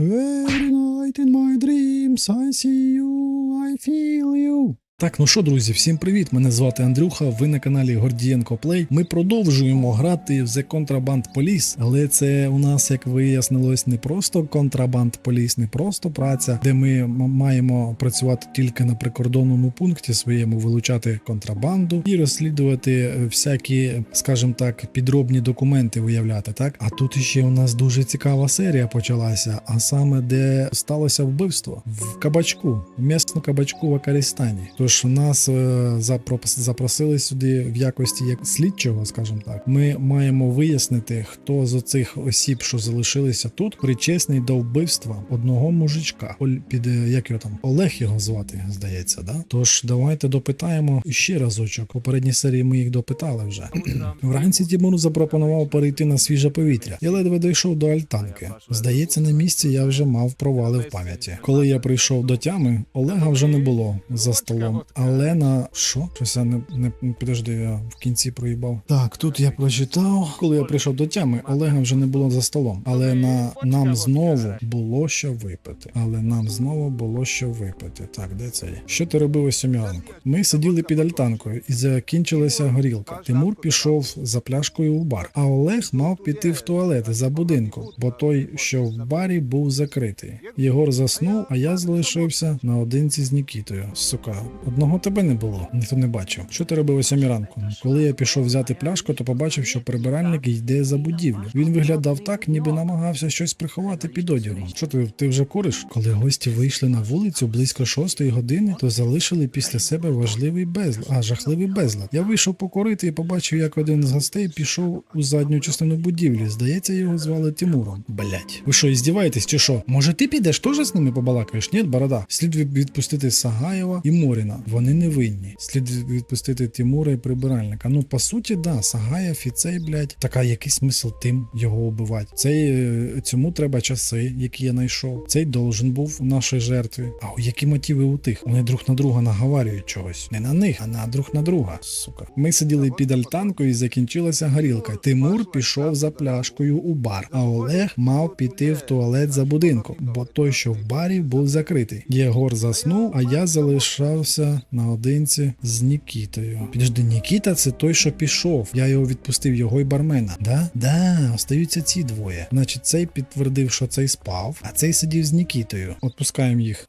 Every night in my dreams I see you, I feel you. Так, ну що, друзі, всім привіт! Мене звати Андрюха. Ви на каналі Гордієнко Плей. Ми продовжуємо грати в The Contraband Police, але це у нас, як вияснилось, не просто контрабанд поліс, не просто праця, де ми маємо працювати тільки на прикордонному пункті своєму, вилучати контрабанду і розслідувати е, всякі, скажімо так, підробні документи виявляти. Так, а тут іще у нас дуже цікава серія почалася, а саме де сталося вбивство в кабачку, в кабачку в Акарістані. Тож нас е, запросили сюди в якості як слідчого, скажімо так. Ми маємо вияснити, хто з оцих осіб, що залишилися тут, причесний до вбивства одного мужичка. Оль- Під е, як його там Олег його звати, здається, да? Тож давайте допитаємо ще разочок. Попередній серії ми їх допитали вже. Вранці Тімур запропонував перейти на свіже повітря. Я ледве дійшов до альтанки. Здається, на місці я вже мав провали в пам'яті. Коли я прийшов до тями, Олега вже не було за столом. Але на що? Щось я не, не підожди, я в кінці проїбав. Так, тут я прочитав. Коли я прийшов до тями, Олега вже не було за столом. Але на нам знову було що випити. Але нам знову було що випити. Так, де це? Що ти робив о сьомій? Ми сиділи під альтанкою і закінчилася горілка. Тимур пішов за пляшкою в бар, а Олег мав піти в туалет за будинком, бо той, що в барі, був закритий. Єгор заснув, а я залишився наодинці з Нікітою. Сука, одного тебе не було, ніхто не бачив. Що ти робив о сьомій ранку? Коли я пішов взяти пляшку, то побачив, що прибиральник йде за будівлю. Він виглядав так, ніби намагався щось приховати під одягом. Що ти, ти вже куриш? Коли гості вийшли на вулицю близько шостої години, то залишили після себе важливий безлад, а жахливий безлад. Я вийшов покорити і побачив, як один з гостей пішов у задню частину будівлі. Здається, його звали Тимуром. Блять, ви що, іздіваєтесь чи що? Може, ти підеш теж з ними побалакаєш? Ні, борода. Слід відпустити Сагаєва і Моріна. Вони не винні. Слід відпустити Тимура і прибиральника. Ну, по суті, да, Сагаєв і цей, блядь, така який смисл тим його убивати. Цей е, цьому треба часи, які я знайшов. Цей должен був у нашій жертві. А які мотиви у тих? Вони друг на друга наговарюють чогось. Не на них, а на друг на друга. Сука. Ми сиділи під альтанкою і закінчилася горілка. Тимур пішов за пляшкою у бар, а Олег мав піти в туалет за будинком, бо той, що в барі, був закритий. Єгор заснув, а я залишався наодинці з Нікітою. Підожди, Нікіта це той, що пішов. Я його відпустив, його і бармена. Да? Да, остаються ці двоє. Значить, цей підтвердив, що цей спав, а цей сидів з Нікітою. Отпускаємо їх.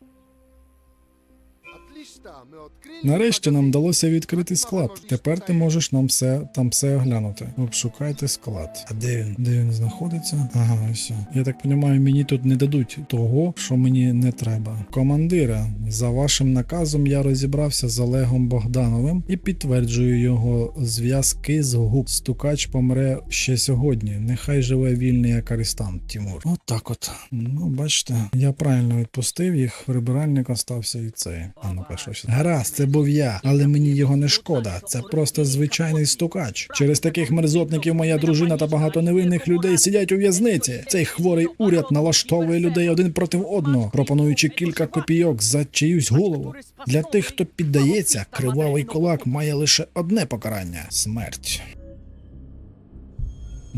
Нарешті нам вдалося відкрити склад. Тепер ти можеш нам все там все оглянути. Обшукайте склад. А де він? Де він знаходиться? Ага, ось. Я так розумію, мені тут не дадуть того, що мені не треба. Командире, за вашим наказом я розібрався з Олегом Богдановим і підтверджую його зв'язки з ГУП. Стукач помре ще сьогодні. Нехай живе вільний як арестант, Тимур. От так от. Ну, бачите, я правильно відпустив їх. Прибиральник остався і цей. А ну-ка, що ще? Гаразд, це був я, але мені його не шкода. Це просто звичайний стукач. Через таких мерзотників моя дружина та багато невинних людей сидять у в'язниці. Цей хворий уряд налаштовує людей один проти одного, пропонуючи кілька копійок за чиюсь голову. Для тих, хто піддається, кривавий кулак має лише одне покарання смерть.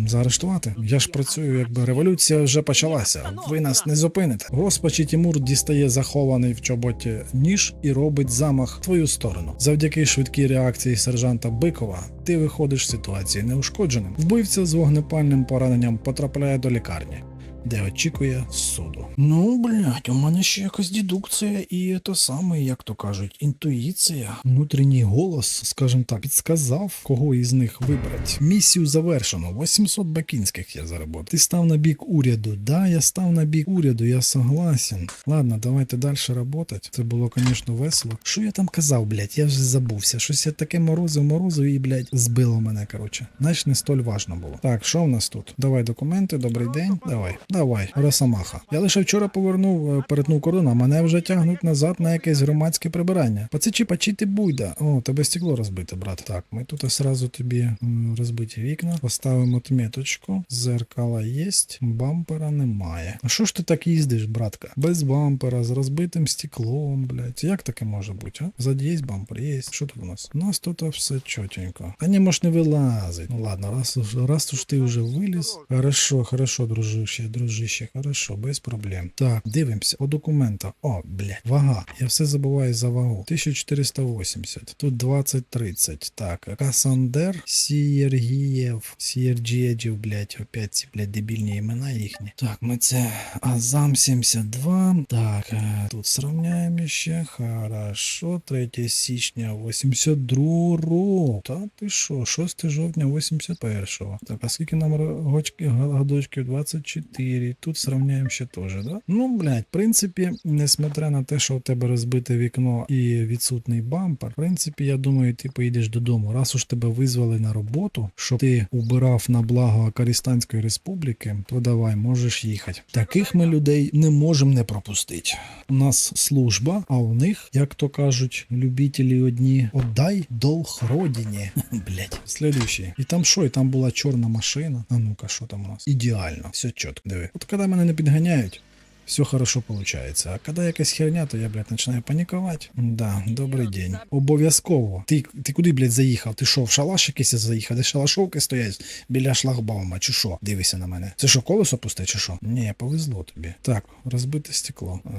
Заарештувати? Я ж працюю, якби революція вже почалася. Ви нас не зупините. Госпочі Тімур дістає захований в чоботі ніж і робить замах в твою сторону. Завдяки швидкій реакції сержанта Бикова ти виходиш з ситуації неушкодженим. Вбивця з вогнепальним пораненням потрапляє до лікарні. Де очікує суду. Ну, блядь, у мене ще якась дедукція і то саме, як то кажуть, інтуїція. Внутрішній голос, скажімо так, підсказав, кого із них вибрати. Місію завершено. 800 бакінських я заробив. Ти став на бік уряду. Да, я став на бік уряду, я согласен. Ладно, давайте далі працювати. Це було, звісно, весело. Що я там казав, блядь, я вже забувся. Щось я таке морозив, морозив і, блядь, збило мене, коротше. Значить, не столь важно було. Так, що в нас тут? Давай документи, добрий день. Давай, давай, Росомаха. Я лише вчора повернув, е, перетнув кордон, а мене вже тягнуть назад на якесь громадське прибирання. Пацичі, пачити буйда. О, тебе стекло розбите, брат. Так, ми тут сразу тобі розбиті вікна. Поставимо отметочку. Зеркала є, бампера немає. А що ж ти так їздиш, братка? Без бампера, з розбитим стеклом, блядь. Як таке може бути, а? Ззаді є бампер, є. Що тут у нас? У нас тут все чотенько. А не може не вилазить. Ну ладно, раз, уж- раз уж ти вже виліз. Хорошо, хорошо, дружище, дружище. Дружище, хорошо, без проблем. Так, дивимося по документах. О, блядь, вага. Я все забуваю за вагу. 1480. Тут 20-30. Так, Касандер Сієргієв. Сієрджієджів, блядь, опять ці, блядь, дебільні імена їхні. Так, ми це Азам 72. Так, е, тут сравняємо ще. Хорошо. 3 січня 82 року. Та ти що, 6 жовтня 81-го. Так, а скільки нам годочків? 24. Тут сравняємо ще теж, да? Ну, блядь, в принципі, несмотря на те, що у тебе розбите вікно і відсутний бампер, в принципі, я думаю, ти поїдеш додому. Раз уж тебе визвали на роботу, щоб ти убирав на благо Карістанської республіки, то давай, можеш їхати. Таких ми людей не можемо не пропустити. У нас служба, а у них, як то кажуть, любителі одні, отдай долг родині. Блять. Слідуючий. І там що? І там була чорна машина. А ну-ка, що там у нас? Ідеально, все чітко. Диви. От коли мене не підганяють. Все хорошо получается. А когда якась херня, то я, блядь, начинаю паниковать. Да, добрий день. Обов'язково. Ти, ти куди, блядь, заїхав? Ти що, в шалаш якийсь заїхав? Де шалашовки стоять біля шлагбаума, чи що? Дивися на мене. Це що, колесо пусте, чи що? Ні, повезло тобі. Так, розбите стекло. А,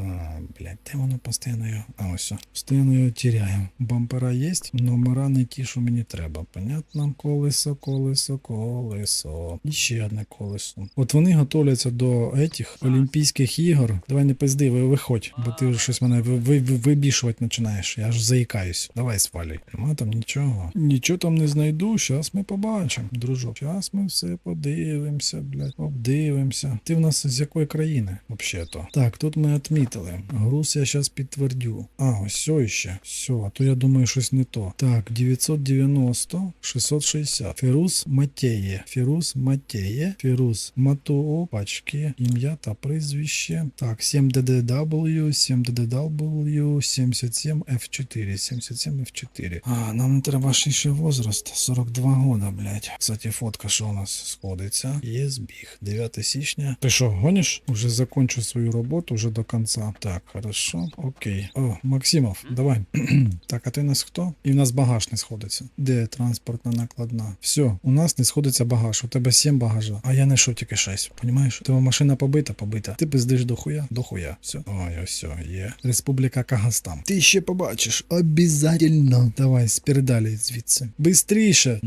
блядь, де воно постійно його? А, ось. все. Постійно його тіряю. Бампера є, номера не ті, що мені треба. Понятно? Колесо, колесо, колесо. І ще одне колесо. От вони готовляться до етих Олімпійських ігор. Давай не пизди, ви виходь, бо ти щось мене ви, ви, ви- вибішувати починаєш. Я ж заїкаюсь. Давай свалюй. Нема там нічого. Нічого там не знайду. Щас ми побачимо, дружок. Щас ми все подивимося, блядь. Обдивимося. Ти в нас з якої країни, взагалі-то? Так, тут ми відмітили. Груз я щас підтвердю. А, ось все ще. Все, а то я думаю, щось не то. Так, 990, 660. Фірус Матєє. Фірус Матєє. Фірус Матоо. Пачки. Ім'я та прізвище. Так, 7DDW, 7DDW, 77F4. 77F4. А, нам не треба ще ще возраст. 42 года, блядь. Кстати, фотка, що у нас сходиться. Є збіг. 9 січня. Ти що, гониш? Уже закончу свою роботу, вже до конца. Так, хорошо. Окей. О, Максимов, давай. так, а ти у нас хто? І в нас багаж не сходиться. Де транспортна накладна? Все, у нас не сходиться багаж. У тебе 7 багажа, а я знайшов тільки 6. Понімаєш? Тебе машина побита, побита. Ти пиздиш до дохуя, дохуя. Все. Ой, ось, є. Республіка Кагастан. Ти ще побачиш. Обязательно. Давай, спірдалі звідси. Бистріше.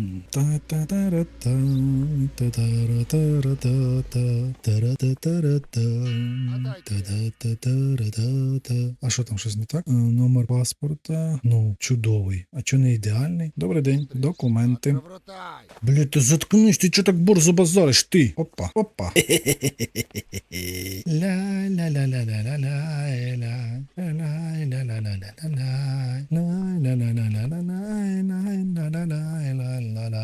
А що там щось не так? Номер паспорта. Ну, чудовий. А чо не ідеальний? Добрий день. Документи. Бля, ти заткнись, ти чого так борзо базариш? Ти. Опа, опа. Ля.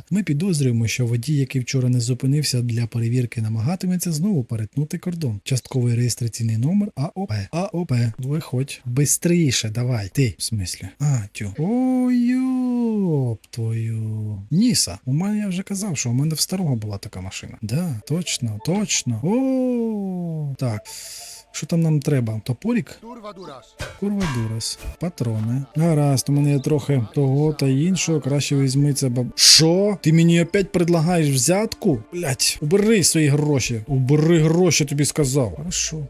Ми підозрюємо, що водій, який вчора не зупинився для перевірки, намагатиметься знову перетнути кордон. Частковий реєстраційний номер АОП. АОП. Виходь. Бистріше, давай. Ти, в смислі? А, тю. Ой, твою. Ніса. У мене я вже казав, що у мене в старого була така машина. Да, точно, точно. О, так. Що там нам треба? Топорік? Курва дурас. Патрони. Гаразд, у мене є трохи того та іншого. Краще візьми це баб. Що? Ти мені опять предлагаєш взятку? Блять, убери свої гроші. Убери гроші, тобі сказав. Хорошо.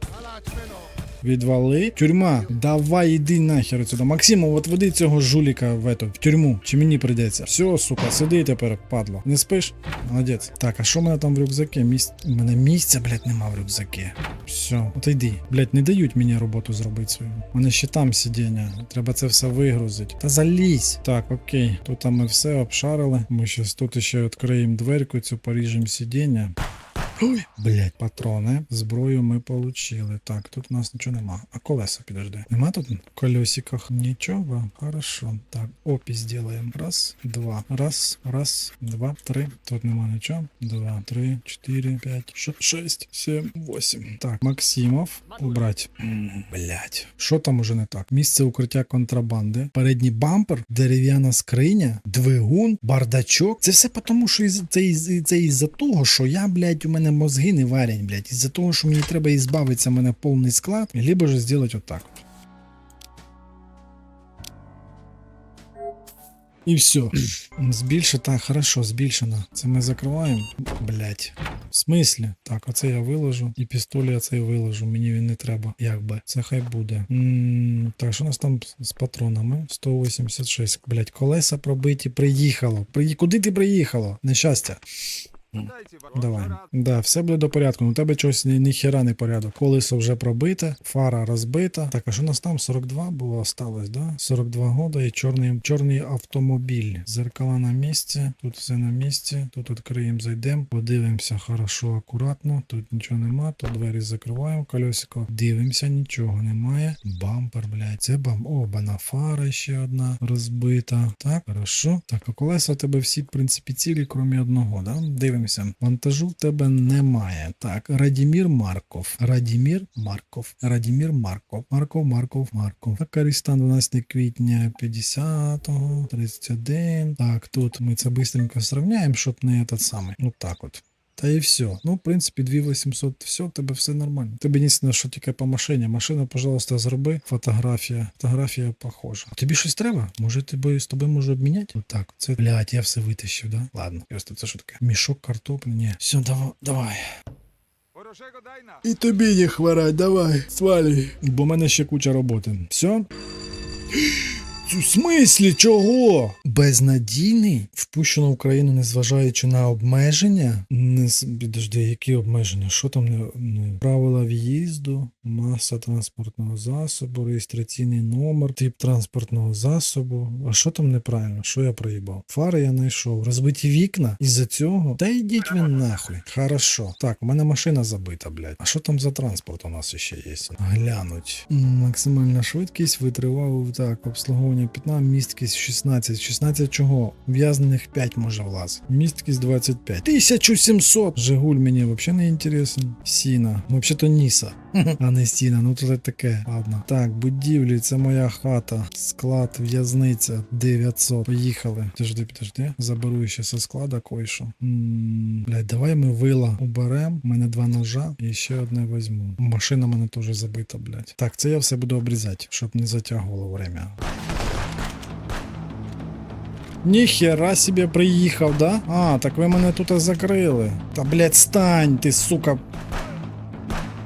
Відвали. Тюрма. Давай іди нахер отсюда. Максимов, от веди цього жуліка в эту, в тюрму. Чи мені прийдеться? Все, сука, сиди тепер, падло. Не спиш? Молодець. Так, а що в мене там в рюкзакі? Місць... У мене місця, блядь, нема в рюкзакі. Все, отойди. Блядь, не дають мені роботу зробити свою. У мене ще там сидіння. Треба це все вигрузити. Та залізь. Так, окей. Тут ми все обшарили. Ми щас тут ще відкриємо дверку, цю поріжемо сидіння. Ой, блять, патрони. Зброю ми получили. Так, тут у нас нічого нема. А колеса підожди. Нема тут в колесиках нічого. Хорошо. Так, опись сделаем. Раз, два. Раз, раз, два, три. Тут нема нічого. Два, три, чотири, п'ять, шесть, сім, восім. Так, Максимов. Убрать. Блять. Що там уже не так? Місце укриття контрабанди. Передній бампер, дерев'яна скриня, двигун, бардачок. Це все тому, що це, із, це із-за того, що я, блядь, у мене мозги не варять, блядь. Із-за того, що мені треба ізбавитися, мене повний склад, либо ж зробити отак. от. І все. Збільше, так, хорошо, збільшено. Це ми закриваємо. Блять. В смислі? Так, оце я виложу. І пістолі оцей виложу. Мені він не треба. Якби. Це хай буде. так, що у нас там з патронами? 186. Блять, колеса пробиті. Приїхало. Приї... Куди ти приїхало? Нещастя. Давай. Да, все буде до порядку. Ну, у тебе чогось ні, ні не порядок. Колесо вже пробите, фара розбита. Так, а що у нас там? 42 було осталось, да? 42 года і чорний, чорний автомобіль. Зеркала на місці, тут все на місці. Тут відкриємо, зайдемо, подивимося хорошо, акуратно. Тут нічого нема, тут двері закриваємо, колесико. Дивимося, нічого немає. Бампер, блядь, це бам. О, фара ще одна розбита. Так, хорошо. Так, а колеса у тебе всі, в принципі, цілі, крім одного, да? Дивимося. Вантажу в тебе немає. Так, Радімір Марков. Радімір Марков. Радімір Марков. Марков, Марков, Марков. Так, Карістан 12 квітня 50-го, 31. Так, тут ми це швидко сравняємо, щоб не этот самий. Ну так от. Та і все. Ну, в принципі, 2800, все, в тебе все нормально. Тобі єдине, що тільки по машині. Машину, пожалуйста, зроби. Фотографія. Фотографія похожа. Тобі щось треба? Може, тебе з тобою можу обміняти? Отак. Це, блядь, я все витащив, да? Ладно, просто це що таке? Мішок картоплі? Ні. Все, давай, давай. І тобі не хворать, давай, свалюй. Бо в мене ще куча роботи. Все? В смислі чого? Безнадійний? Впущено в Україну, незважаючи на обмеження. Не підожди, які обмеження? Що там не правила в'їзду, маса транспортного засобу, реєстраційний номер, тип транспортного засобу. А що там неправильно? Що я проїбав? Фари я знайшов. Розбиті вікна із-за цього. Та йдіть ви нахуй. Хорошо. Так, у мене машина забита, блядь. А що там за транспорт у нас ще є? Глянуть. Максимальна швидкість витривав так, обслуговування 15, місткість 16. 16 чого? В'язнених 5 може влазити. Місткість 25. 1700! Жигуль мені взагалі не інтересен. Сіна. Ну, взагалі-то Ніса. А не стіна, ну тут таке. Ладно. Так, будівлі, це моя хата. Склад, в'язниця 900. Поїхали. Підожди, підожди. Заберу ще зі склада кое-що. М, Блядь, давай ми вила уберемо. У мене два ножа і ще одне візьму. Машина мене теж забита, блядь. Так, це я все буду обрізати, щоб не затягувало время. Ніхера себе приїхав, да? А, так ви мене тут закрили. Та блядь, стань, ти, сука.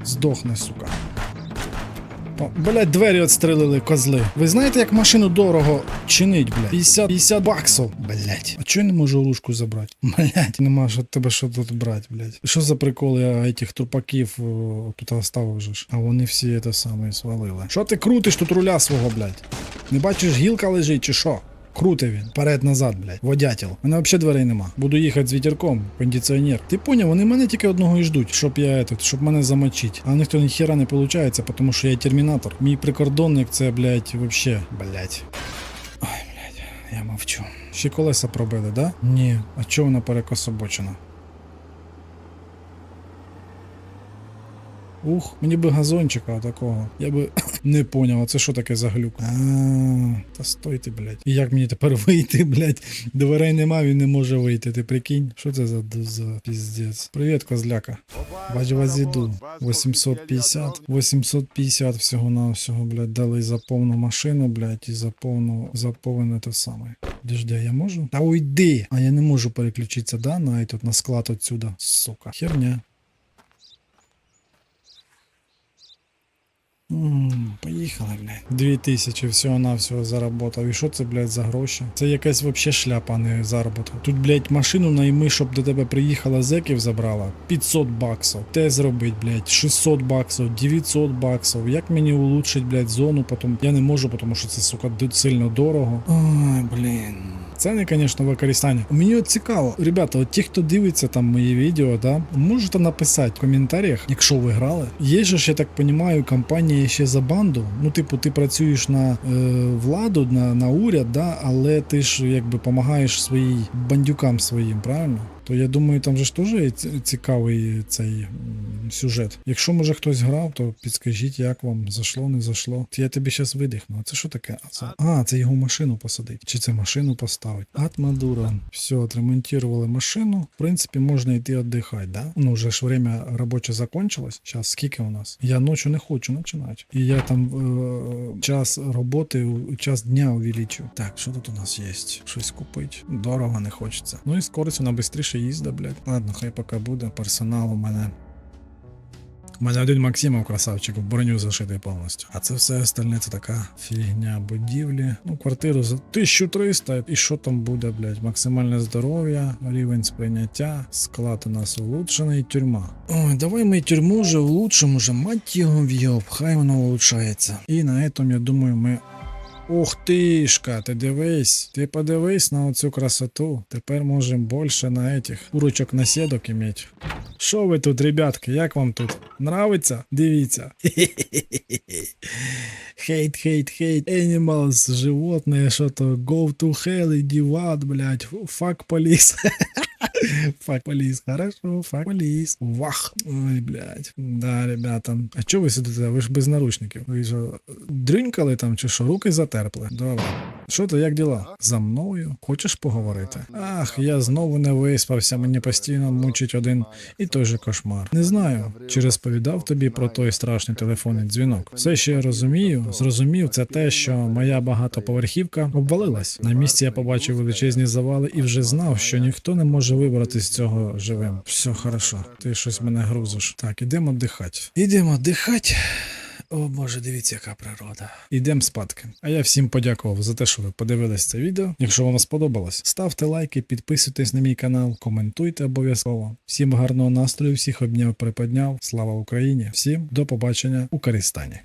Здохни, сука. Блять, двері відстрелили козли. Ви знаєте, як машину дорого чинить, блядь? 50, 50 баксів. Блять. А чого я не можу лужку забрати? Блять, нема що тебе що тут брати, блять. Що за прикол я этих трупаків тут оставив же ж? А вони всі це саме свалили. Що ти крутиш тут руля свого, блять? Не бачиш, гілка лежить чи що? Крути він, перед назад, блядь, водятел. У мене взагалі дверей нема. Буду їхати з вітерком, кондиціонер. Ти поняв, вони мене тільки одного і ждуть, щоб я этот, щоб мене замочить. А в них то ніхера не виходить, тому що я термінатор. Мій прикордонник це, блядь, вообще, блядь. Ой, блядь, я мовчу. Ще колеса пробили, да? Ні. А чого вона перекособочена? Ух, мені би газончика такого. Я би не поняв, це що таке за глюк? А, та стой ти, блядь. І як мені тепер вийти, блядь? Дверей нема, він не може вийти. Ти прикинь? Що це за, за піздець? Привіт, козляка. Бачу вас іду. 850. 850 всього на всього, блядь, дали за повну машину, блядь, і за повну, за повне те саме. Дожди, я можу? Та уйди! А я не можу переключитися, да, на, этот, на склад отсюда. Сука. Херня. Поїхали, блядь. Дві тисячі всього-навсього заработав. І що це, блядь, за гроші? Це якась вообще шляпа, а не заробіток. Тут, блядь, машину найми, щоб до тебе приїхала зеків забрала. 500 баксів. Те зробить, блядь, 600 баксів, 900 баксів. Як мені улучшить, блядь, зону, потім. Я не можу, тому що це, сука, сильно дорого. Ой, блін. Ціни, звісно, використання. Мені от цікаво, ребята, от ті, хто дивиться там мої відео, да, можете написати в коментарях, якщо ви грали. Є ж, я так розумію, компанія ще за банду. Ну, типу, ти працюєш на е, владу, на, на уряд, да, але ти ж якби допомагаєш своїй бандюкам своїм, правильно? То я думаю, там же ж теж цікавий цей сюжет. Якщо може хтось грав, то підскажіть, як вам зайшло, не зайшло. Я тобі зараз видихну. А це що таке? А, це... а, це його машину посадить. Чи це машину поставить? Атмадура. Все, отремонтували машину. В принципі, можна йти віддихати, да? Ну, вже ж время робоче закончилось. Зараз скільки у нас? Я ночі не хочу починати. І я там е, час роботи, час дня увеличу. Так, що тут у нас є? Щось купити. Дорого не хочеться. Ну і скорость вона швидше їзда, блядь. Ладно, хай поки буде. Персонал у мене. У мене один Максимов красавчик в броню зашитий повністю. А це все остальне це така фігня будівлі. Ну, квартиру за 1300. І що там буде, блядь? Максимальне здоров'я, рівень сприйняття, склад у нас улучшений, тюрма. Ой, давай ми тюрму вже улучшимо, вже мать його в'єб, хай воно улучшається. І на цьому, я думаю, ми Ух тишка, ти дивись, ти подивись на оцю красоту. Тепер можемо більше на этих курочок наседок иметь. Що ви тут, ребятки, як вам тут? Нравиться? Дивіться. Хейт, хейт, хейт. Animals, животные, що то go to hell, іди в ад, блядь. Fuck police. Fuck полис, хорошо, фак полис. Вах. Ой, блядь. Да, ребята. А чого ви сидите? Ви ж без наручників. Ви ж дрюнькали там чи що, руки затерпли? Добре. Що то, як діла? За мною? Хочеш поговорити? Ах, я знову не виспався, мені постійно мучить один і той же кошмар. Не знаю, чи розповідав тобі про той страшний телефонний дзвінок. Все, що я розумію, зрозумів, це те, що моя багатоповерхівка обвалилась. На місці я побачив величезні завали і вже знав, що ніхто не може вибратися з цього живим. Все хорошо, ти щось мене грузиш. Так, ідемо дихати. Ідемо дихати. О боже, дивіться, яка природа. Ідемо спадки. А я всім подякував за те, що ви подивились це відео. Якщо вам сподобалось, ставте лайки, підписуйтесь на мій канал, коментуйте обов'язково. Всім гарного настрою, всіх обняв, приподняв. Слава Україні! Всім до побачення у Карістані.